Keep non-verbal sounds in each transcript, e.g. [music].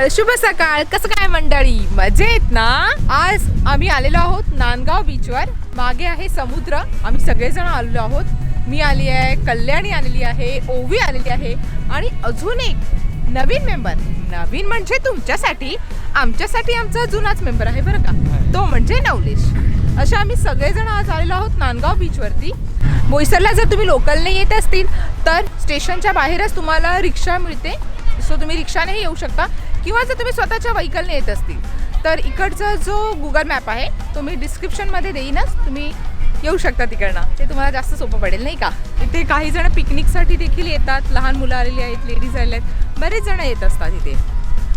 सकाळ शुभ सकाळ. कसं काय मंडळी? मजेत ना? आज आम्ही आलेलो आहोत नांदगाव बीचवर मागे आहे समुद्र. आम्ही सगळेजण आलेलो आहोत. मी आली आहे कल्याणी आलेली आहे ओवी आलेली आहे. आणि अजून एक नवीन मेंबर नवीन म्हणजे तुमच्यासाठी. आमच्यासाठी आमचा जुनाच मेंबर आहे बरं का? तो म्हणजे नवलेश. अशा आम्ही सगळेजण आज आलेलो आहोत नांदगाव बीचवरती बोईसरला जर तुम्ही लोकलने येत असतील तर स्टेशनच्या बाहेरच तुम्हाला रिक्षा मिळते. सो तुम्ही रिक्षानेही येऊ शकता. किंवा जर तुम्ही स्वतःच्या व्हेकलने येत असतील तर इकडचा जो गुगल मॅप आहे तो मी डिस्क्रिप्शनमध्ये देईनच. तुम्ही येऊ शकता तिकडनं. ते तुम्हाला जास्त सोपं पडेल नाही का? इथे काही जण पिकनिकसाठी देखील येतात. लहान मुलं आलेली आहेत लेडीज आलेल्या आहेत. बरेच जण येत असतात इथे.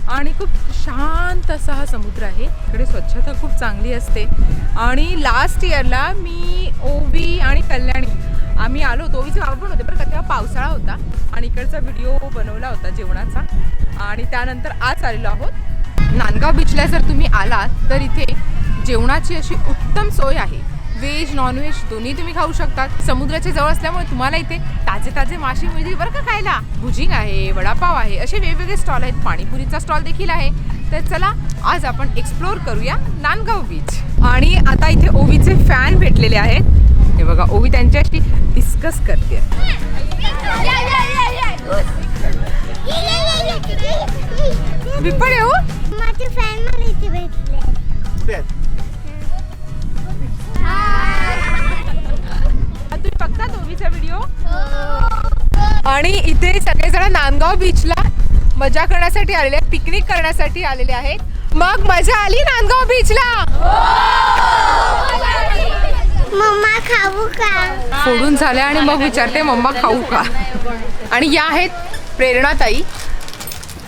आणि खूप शांत असा हा समुद्र आहे. इकडे स्वच्छता खूप चांगली असते. आणि लास्ट इयरला मी ओवी आणि कल्याणी आम्ही आलो होतो ओवीचे बाबा पण होते बरं का तेव्हा पावसाळा होता आणि इकडचा व्हिडिओ बनवला होता जेवणाचा. आणि त्यानंतर आज आलेलो आहोत. नांदगाव बीचला जर तुम्ही आलात तर इथे जेवणाची अशी उत्तम सोय आहे. व्हेज नॉनव्हेज दोन्ही तुम्ही खाऊ शकता. समुद्राच्या जवळ असल्यामुळे तुम्हाला इथे ताजे ताजे मासे मिळतील बरं का खायला. भुजिंग आहे वडापाव आहे असे वेगवेगळे स्टॉल आहेत. पाणीपुरीचा स्टॉल देखील आहे. तर चला आज आपण एक्सप्लोर करूया नांदगाव बीच आणि आता इथे ओवीचे फॅन भेटलेले आहेत. त्यांच्याशी डिस्कस करते. मी पण येऊ? माझे फॅन मला इथे भेटले. तुम्ही बघता व्हिडिओ आणि इथे सगळेजण नांदगाव बीचला मजा करण्यासाठी आलेले आहेत पिकनिक करण्यासाठी आलेले आहेत. मग मजा आली नांदगाव बीचला मम्मा खाऊ का? फोडून झाल्या आणि मग विचारते मम्मा खाऊ का? आणि या आहेत प्रेरणाताई.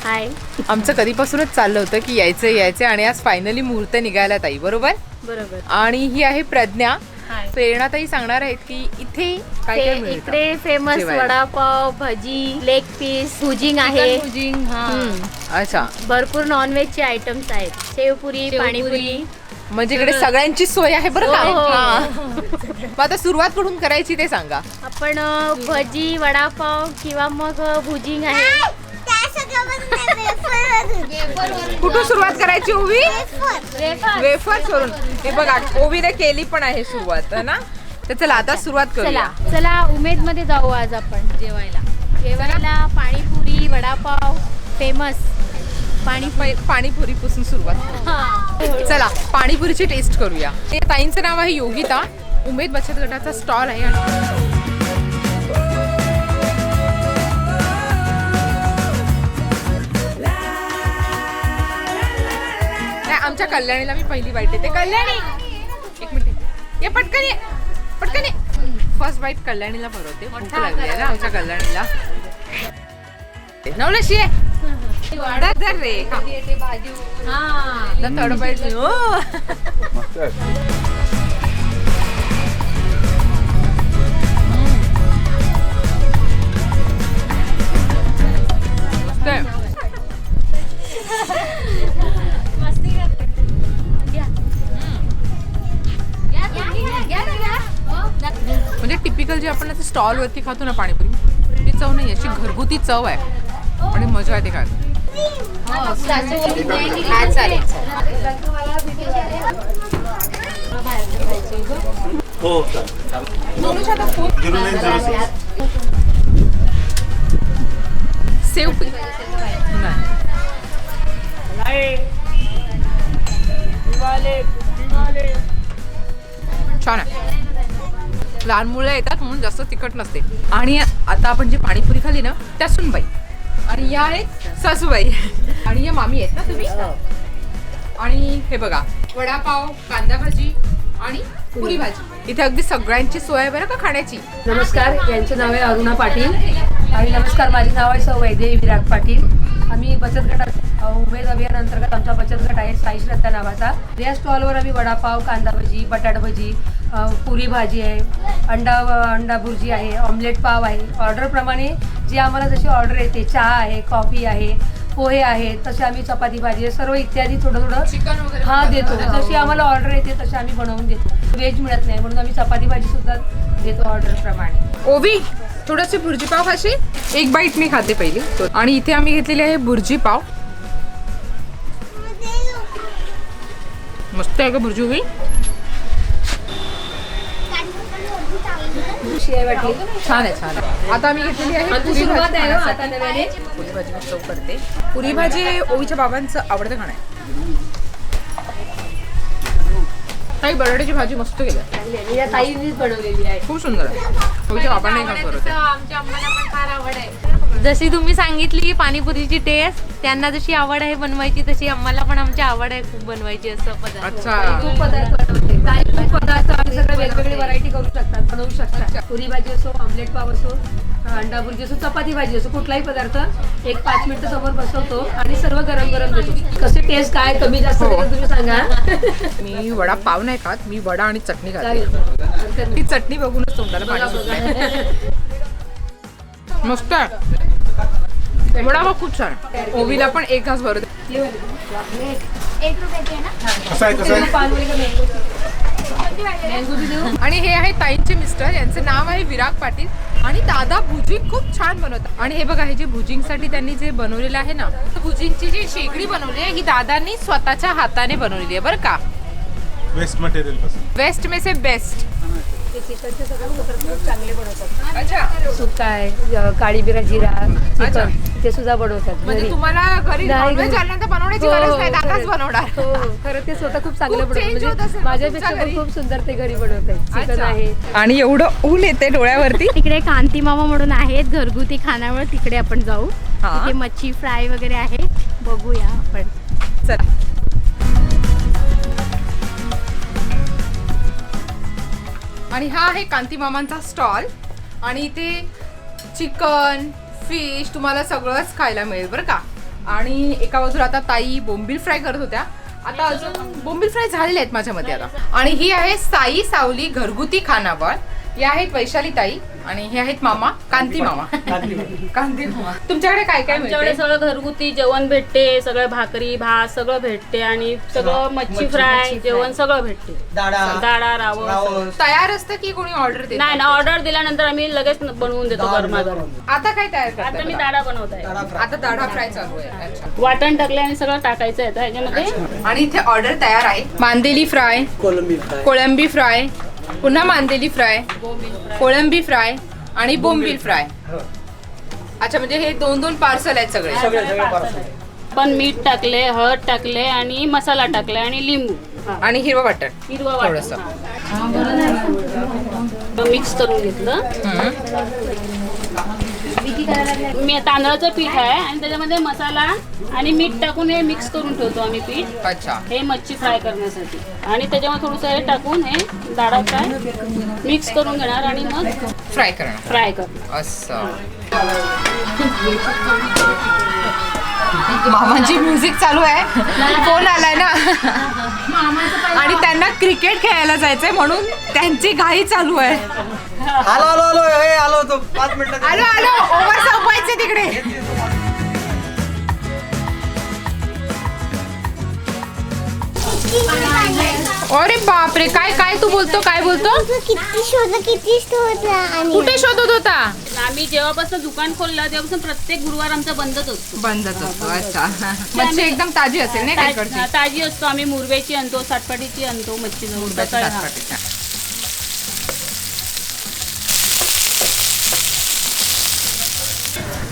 हाय. आमचं कधीपासूनच चाललं होतं की यायचं यायचं आणि आज फायनली मुहूर्त निघायला ताई बरोबर? बरोबर. आणि ही आहे प्रज्ञा. हाय. प्रेरणाताई सांगणार आहेत की इथे काय काय ते मिळतं? इकडे फेमस जेवायला. वडापाव भजी लेग पीस भुजिंग आहे. हम्म, अच्छा. भरपूर नॉनव्हेजचे आयटम्स आहेत. शेवपुरी. पाणीपुरी. म्हणजे इकडे सगळ्यांची सोय आहे बरं का? हो, हो. हा. मग आता सुरुवात कुठून करायची ते सांगा. आपण अ, भजी वडापाव किंवा मग अ, भुजिंग आहे. कुठून सुरुवात करायची ओवी? वेफर. वेफर सोडून. हे बघा ओवीने केली पण आहे सुरुवात है ना? तर चला आता सुरुवात चला करूया. चला उमेदमध्ये जाऊ आज आपण जेवायला. जेवायला पाणीपुरी वडापाव फेमस पाणी पै- पाणीपुरीपासून सुरुवात चला पाणीपुरीची टेस्ट करूया. ते ताईंचं नाव आहे योगिता. उमेद बचत गटाचा स्टॉल आहे आणि आमच्या कल्याणीला मी पहिली बाईट देते. कल्याणी! एक मिनिट. ये पटकन ये. पटकन ये. फर्स्ट बाईट कल्याणीला भरवते भूक लागली आहे ना आमच्या कल्याणीला. नवलशी आहे धर रे. थर्ड बाईट हो. मस्त आहे. मस्त आहे. म्हणजे टिपिकल जे आपण स्टॉल वरती खातो ना पाणीपुरी ती चव नाही अशी घरगुती चव आहे. आणि मजा येते काय हो चालेल zero nine zero six seven छान आहे. लहान मुलं येतात म्हणून जास्त तिखट नसते. आणि आता आपण जी पाणीपुरी खाली ना त्या सुनबाई. आणि या आहेत सासूबाई. आणि या मामी आहेत ना तुम्ही? आणि हे बघा वडापाव कांदा भाजी आणि पुरी भाजी. इथे अगदी सगळ्यांची सोय आहे बरं का खाण्याची. नमस्कार यांचे नाव आहे अरुणा पाटील. आणि नमस्कार माझे नाव आहे सौ वैदेही विराग पाटील. आम्ही बचत गटात उमेद अभियान अंतर्गत आमचा बचत गट आहे साई श्रद्धा नावाचा. या स्टॉलवर आम्ही वडापाव कांदा भजी बटाट भजी पुरी भाजी आहे अंडा अंडा भुर्जी आहे ऑमलेट पाव आहे. ऑर्डरप्रमाणे जी आम्हाला जशी ऑर्डर येते चहा आहे कॉफी आहे पोहे आहेत तसे आम्ही चपाती भाजी आहे सर्व इत्यादी थोडं थोडं चिकन वगैरे हा देतो. बनवतात. जशी आम्हाला ऑर्डर येते तशी आम्ही बनवून देतो. व्हेज मिळत नाही म्हणून आम्ही चपाती भाजी सुद्धा देतो ऑर्डर प्रमाणे. ओवी? थोडंसं भुर्जी पाव अशी एक बाईट मी खाते पहिली. आणि इथे आम्ही घेतलेली आहे भुर्जी पाव. मस्त आहे का भुर्जी होईल छान आहे छान आहे. आता आम्ही घेतलेली आहे पुरी भाजी पुरी भाजी पुरी भाजी ओवीच्या बाबांचं आवडतं खाणं आहे. काही बटाट्याची भाजी मस्त केली. आहे. या ताईंनीच बनवलेली आहे. खूप सुंदर आहे. ओवीच्या बाबांना एक बरोबर आमच्या अम्माला पण फार आवड आहे. जशी तुम्ही सांगितली पाणीपुरीची टेस्ट त्यांना जशी आवड आहे बनवायची तशी आम्हाला पण आमची आवड आहे खूप बनवायची असं पदार्थ. खूप पदार्थ बनवते. ताई खूप पदार्थ आम्ही सगळे वेगवेगळे व्हरायटी करू शकतात बनवू शकतात. पुरी भाजी असो ऑमलेट पाव असो अंडा भुर्जी असो चपाती भाजी असो कुठलाही पदार्थ एक पाच मिनिटं समोर बसवतो आणि सर्व गरम गरम देतो. कसे टेस्ट काय कमी जास्त हो. ते तुम्ही सांगा. मी वडा पाव नाही खात मी वडा आणि चटणी खाते. चालेल. हरकत नाही. ती चटणी बघूनच तोंडाला पाणी सुटलंय. मस्त आहे. वडा पाव खूप छान. ओवीला पण एक घास भरत एक रुपयाची आहे ना. कसं आहे कसं आहे? पानवडी का मँगो मँगो बी देऊ. आणि हे आहे ताईंचे मिस्टर यांचे नाव आहे विराग पाटील. आणि दादा भुजिंग खूप छान बनवतात. आणि हे बघा हे जे भुजिंगसाठी त्यांनी जे बनवलेलं आहे ना भुजिंगची जी शेगडी बनवली आहे ही दादांनी स्वतःच्या हाताने बनवलेली आहे बरं का? वेस्ट मटेरियल वेस्ट में से बेस्ट चांगले बनवतात. अच्छा. सुक्का आहे काळी बिरा जिरा चिकन. ते सुद्धा बनवतात म्हणजे घरी. तुम्हाला घरी नाही, नॉनव्हेज घरी. आल्यानंतर बनवण्याची हो, गरज नाही दादाच खरंच. बनवणार हो हो. खरं ते स्वतः खूप चांगलं खूप बनवतात change होत असेल म्हणजे ना माझ्यापेक्षा तुमच्या पण घरी? खूप सुंदर ते घरी बनवतात चिकन अच्छा. आहे आणि एवढं ऊन येते डोळ्यावरती [laughs] तिकडे कांती मामा म्हणून आहेत घरगुती खानावळ तिकडे आपण जाऊ हा. तिथे मच्छी फ्राय वगैरे आहे बघूया आपण चला आणि हा आहे कांती मामांचा स्टॉल आणि इथे चिकन फिश तुम्हाला सगळंच खायला मिळेल बरं का? आणि एका बाजूला आता ताई बोंबील फ्राय करत होत्या. आता अजून बोंबील फ्राय झालेले आहेत माझ्या मते आता. आणि ही आहे साई सावली घरगुती खानावळ. या आहेत वैशाली ताई आणि हे आहेत मामा कांती मामा. कांती मामा. तुमच्याकडे काय काय आमच्याकडे मिळते सगळं घरगुती जेवण भेटते सगळं भाकरी भात सगळं भेटते आणि सगळं मच्छी फ्राय जेवण सगळं भेटते. दाडा रावस तयार असतं की कोणी ऑर्डर देत? नाही ना ऑर्डर दिल्यानंतर आम्ही लगेच बनवून देतो गरमागरम. आता काय तयार आता मी दाडा बनवत आहे आता दाढा फ्राय चालू आहे. अच्छा. वाटण टाकले आणि सगळं टाकायचं आहे ह्याच्यामध्ये. आणि इथे ऑर्डर तयार आहे. मांदेली फ्राय. कोळंबी फ्राय पुन्हा मांदेली फ्राय कोळंबी फ्राय आणि बोंबील फ्राय. अच्छा म्हणजे हे दोन दोन पार्सल आहेत सगळे. पण मीठ टाकले हळद टाकले आणि मसाला टाकले आणि लिंबू. आणि हिरवं वाटण. हिरवा थोडस. मिक्स करून घेतलं. मी तांदळाचं पीठ आहे आणि त्याच्यामध्ये मसाला आणि मीठ टाकून हे मिक्स करून ठेवतो आम्ही पीठ. अच्छा. हे मच्छी फ्राय करण्यासाठी. आणि त्याच्यामध्ये थोडंसं हे टाकून हे दाडा फ्राय मिक्स करून घेणार आणि मग फ्राय करणार. फ्राय करणार. असं. [laughs] मामांची म्युझिक चालू आहे. फोन आलाय ना. आणि त्यांना क्रिकेट खेळायला जायचंय म्हणून त्यांची घाई चालू आहे. [laughs] आलो आलो आलो हे आलो होतो पाच मिनिटं आलो आलो ओव्हर संपवायचे तिकडे. अरे बापरे काय काय तू बोलतो काय बोलतो? किती शोध किती शोध आणि कुठे शोधत होता? आम्ही जेव्हापासून दुकान खोललं तेव्हापासून प्रत्येक गुरुवार आमचा बंदच असतो. बंदच असतो अच्छा. [laughs] मच्छी एकदम ताजी असेल नाही काय ताजी ताजी असतो आम्ही मुरब्याची आणतो सातपाटीची आणतो मच्छी जवळ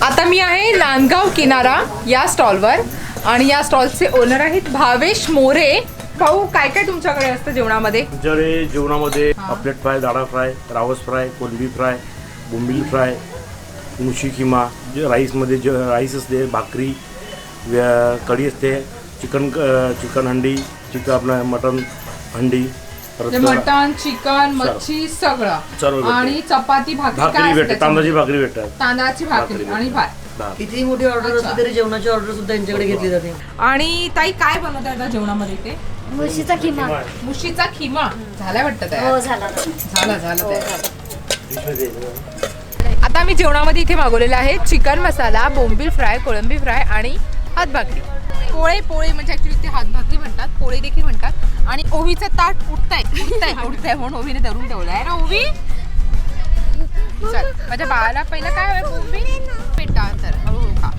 आता मी आहे नांदगाव किनारा या स्टॉलवर. आणि या स्टॉलचे ओनर आहेत भावेश मोरे. भाऊ काय काय तुमच्याकडे असतं जेवणामध्ये? आमच्याकडे जेवणामध्ये पापलेट फ्राय दाडा फ्राय रावस फ्राय कोलंबी फ्राय बोंबील फ्राय मुशी किमा जे राईसमध्ये जे राईस असते भाकरी कढी असते चिकन चिकन हंडी चिकन आपलं मटन हंडी परत मटन चिकन मच्छी सगळं. आणि चपाती भाकरी काय भाकरी असतं तांदळाची? भाकरी भेटतात. तांदळाची भाकरी भाकरी आणि भात. भात. किती मोठी ऑर्डर असली तरी जेवणाची ऑर्डर सुद्धा यांच्याकडे घेतली जाते. आणि ताई काय बनवत आता जेवणामध्ये ते? म्हशीचा किमा मुशीचा खिमा. झालाय वाटतं तयार? हो झाला. झालं झालं तयार. आता मी जेवणामध्ये इथे मागवलेलं आहे चिकन मसाला बोंबील फ्राय कोळंबी फ्राय आणि हात भाकरी पोळे पोळे म्हणजे ऍक्च्युली ते हात भाकरी म्हणतात पोळे देखील म्हणतात. आणि ओवीचं ताट उठतंय उठतंय उठतंय म्हणून ओवीने धरून ठेवलं. आहे ना ओवी? चल माझ्या बाळाला पहिलं काय पेटा हळूहळू खा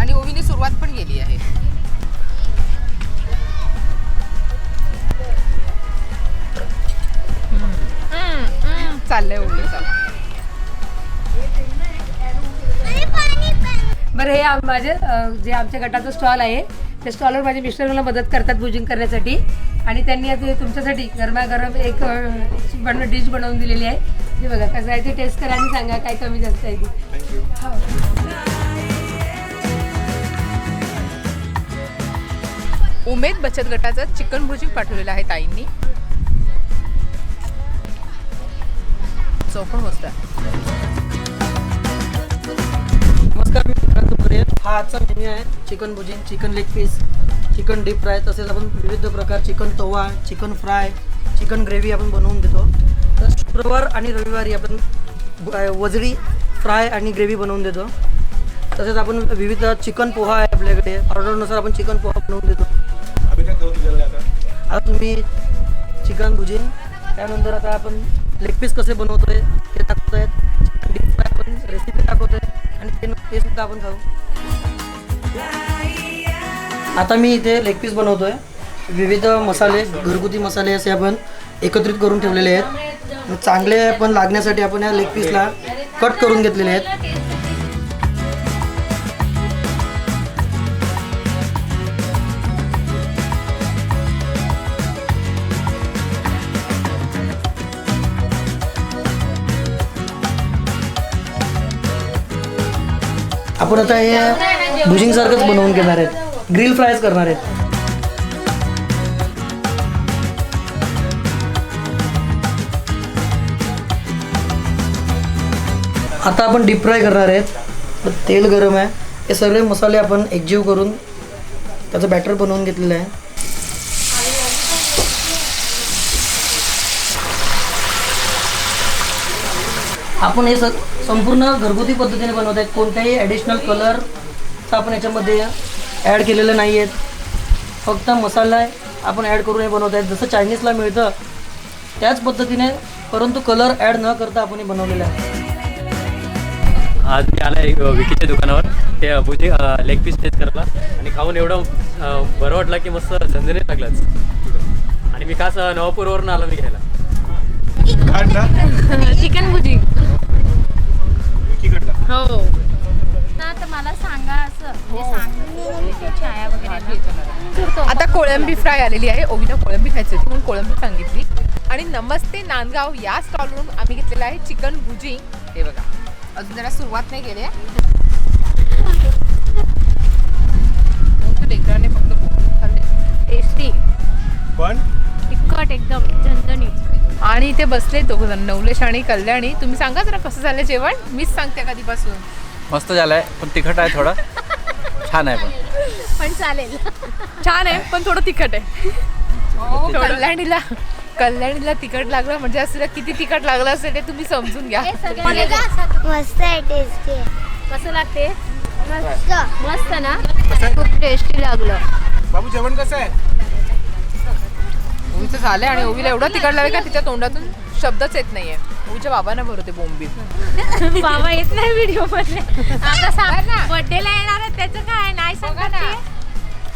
आणि ओवीने सुरुवात पण केली आहे. चाललंय बरं हे माझे जे आमच्या गटाचं स्टॉल आहे त्या स्टॉलवर माझे मिस्टर मला मदत करतात बुजिंग करण्यासाठी. आणि त्यांनी आता हे तुमच्यासाठी गरमागरम एक डिश बनवून दिलेली आहे. हे बघा कसं आहे ते टेस्ट करा आणि सांगा काय कमी जास्त आहे ती. हो. उमेद बचत गटाचं चिकन भुर्जी पाठवलेलं आहे ताईंनी. चव पण आजचा मेन्यू आहे chicken bhujing chicken leg piece chicken deep fry तसेच आपण विविध प्रकार चिकन तवा चिकन फ्राय चिकन ग्रेव्ही आपण बनवून देतो तर शुक्रवार आणि रविवारी आपण वजडी फ्राय आणि ग्रेव्ही बनवून देतो. तसेच आपण विविध चिकन पोहा आहे आपल्याकडे. ऑर्डरनुसार आपण चिकन पोहा बनवून देतो. आहे आता? तुम्ही चिकन भुजिंग त्यानंतर आता आपण लेग पीस कसे बनवतोय ते दाखवतोय. चिकन डीप फ्राय पण रेसिपी दाखवतोय. आणि ते ते सुद्धा आपण खाऊ. आता मी इथे लेग पीस बनवतोय. विविध मसाले घरगुती मसाले असे आपण एकत्रित करून ठेवलेले आहेत. चांगले पण लागण्यासाठी आपण या लेग पीसला कट करून घेतलेले आहेत. आपण आता हे भुजिंग सारखंच बनवून घेणार आहेत. ग्रिल फ्रायच करणार आहेत. आता आपण डीप फ्राय करणार आहेत. तेल गरम आहे. हे सगळे मसाले आपण एकजीव करून त्याचं बॅटर बनवून घेतलेलं आहे. आपण हे सग संपूर्ण घरगुती पद्धतीने बनवत आहेत कोणत्याही ॲडिशनल कलरचा आपण याच्यामध्ये ॲड केलेलं नाही आहेत फक्त मसाला आपण ॲड करून हे बनवत आहेत जसं चायनीजला मिळतं त्याच पद्धतीने परंतु कलर ॲड न करता आपण हे बनवलेलं आहे. आज मी आला आहे विकीच्या दुकानावर. ते भुजी लेग पीस टेस्ट करायला. आणि खाऊन एवढं बरं वाटलं की मस्त झंझणीत लागलाच. आणि मी खास नवापूरवरून आलो मी घ्यायला. [laughs] चिकन भुजी विकीकडला हो. ना तर मला सांगा असं म्हणजे सांग. छाया वगैरे आता कोळंबी फ्राय आलेली आहे. ओवीला कोळंबी खायची होती म्हणून कोळंबी सांगितली. आणि नमस्ते नांदगाव या स्टॉलवरून आम्ही घेतलेलं आहे चिकन भुजी हे बघा. अजून जरा सुरुवात नाही केली आहे. लेकराने फक्त टेस्टी. पण तिखट एकदम झणझणीत आणि इथे बसले दोघ जण नवलेश आणि कल्याणी. तुम्ही सांगा जरा कसं झालं जेवण? मीच सांगते कधीपासून. मस्त झालं आहे पण तिखट आहे थोडं. छान आहे पण. पण चालेल. छान आहे पण थोडं तिखट आहे. कल्याणीला कल्याणीला तिखट लागलं म्हणजे असं किती तिखट लागलं असेल ते तुम्ही समजून घ्या. मस्त आहे टेस्टी कसं लागते? मस्त. मस्त ना? खूप टेस्टी लागलं. बाबू जेवण कसं आहे? ओवीचं झालंय आणि ओवीला एवढं लागलं का तिच्या तोंडातून शब्दच येत नाहीये. ओवीच्या बाबांना भरवते बोंबी बाबा येत नाही व्हिडिओमध्ये आता सांग ना. बर्थडेला येणार आहे त्याचं काय? नाही सांगा ना.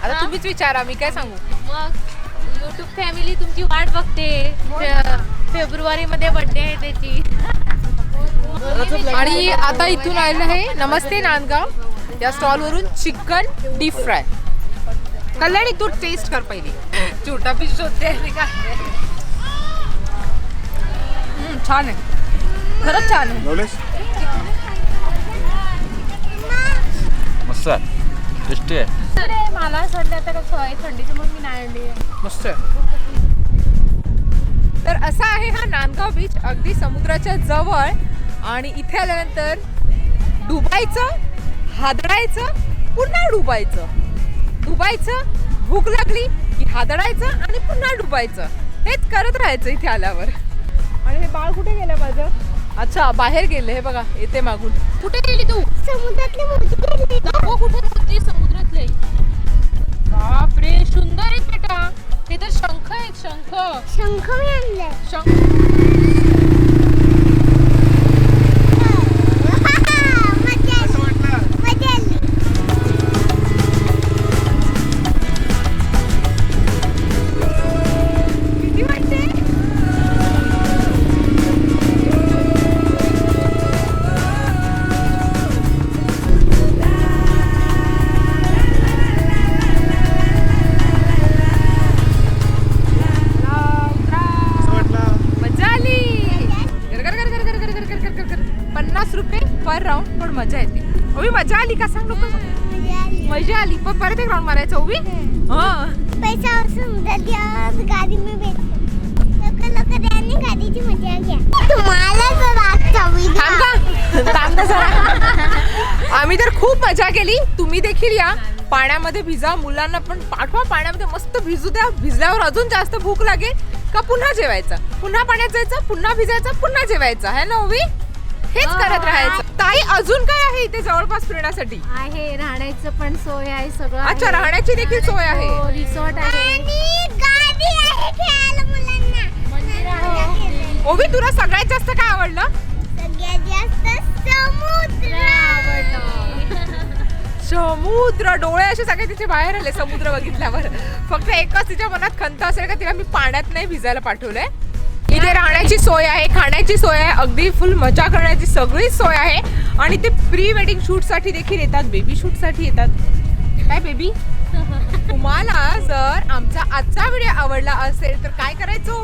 आता तुम्हीच विचारा मी काय सांगू? मग युट्यूब फॅमिली तुमची वाट बघते. फेब्रुवारी मध्ये बर्थडे आहे त्याची. आणि आता इथून आलेलं आहे नमस्ते नांदगाव. या स्टॉलवरून चिकन डीप फ्राय कल्याणी तू टेस्ट कर पहिली. छोटा पीस शोधते काय? हम्म, छान आहे. खरंच छान आहे. मस्त आहे. टेस्टी आहे. मला आता काय थंडीचं म्हणून मी नाही आणली. मस्त आहे. तर असा आहे हा नांदगाव बीच अगदी समुद्राच्या जवळ. आणि इथे आल्यानंतर डुबायचं हादडायचं पुन्हा डुबायचं डुबायचं भूक लागली की हादडायचं आणि पुन्हा डुबायचं. हेच करत राहायचं इथे आल्यावर. आणि हे बाळ कुठे गेलं माझं? अच्छा बाहेर गेले हे बघा येते मागून. कुठे गेली तू? समुद्रातले दाखव कुठे समुद्रातले. बापरे सुंदर आहेत बेटा. हे तर शंख आहेत शंख. शंख मी शंख. आम्ही तर खूप मजा केली. तुम्ही देखील या. पाण्यामध्ये भिजा. मुलांना पण पाठवा. पाण्यामध्ये मस्त भिजू द्या. भिजल्यावर अजून जास्त भूक लागेल. का पुन्हा जेवायचं? पुन्हा पाण्यात जायचं? पुन्हा भिजायचं? पुन्हा जेवायचं? है ना ओवी हेच करत राहायचं. ताई अजून काय आहे इथे जवळपास फिरण्यासाठी? आहे. राहण्याचं पण सोय आहे सगळं अच्छा आहे. राहण्याची देखील सोय आहे. हो, रिसॉर्ट आहे. आणि गाडी आहे खेळायला मुलांना. ओवी तुला सगळ्यात जास्त काय आवडलं? सगळ्यात जास्त समुद्र डोळे असे सगळे तिचे बाहेर आले समुद्र बघितल्यावर फक्त एकच तिच्या मनात खंत असेल का तिला मी पाण्यात नाही भिजायला पाठवलंय इथे राहण्याची सोय आहे खाण्याची सोय आहे अगदी फुल मजा करण्याची सगळी सोय आहे आणि ते प्री वेडिंग शूटसाठी देखील येतात बेबी शूटसाठी येतात काय बेबी तुम्हाला जर आमचा आजचा व्हिडिओ आवडला असेल तर काय करायचं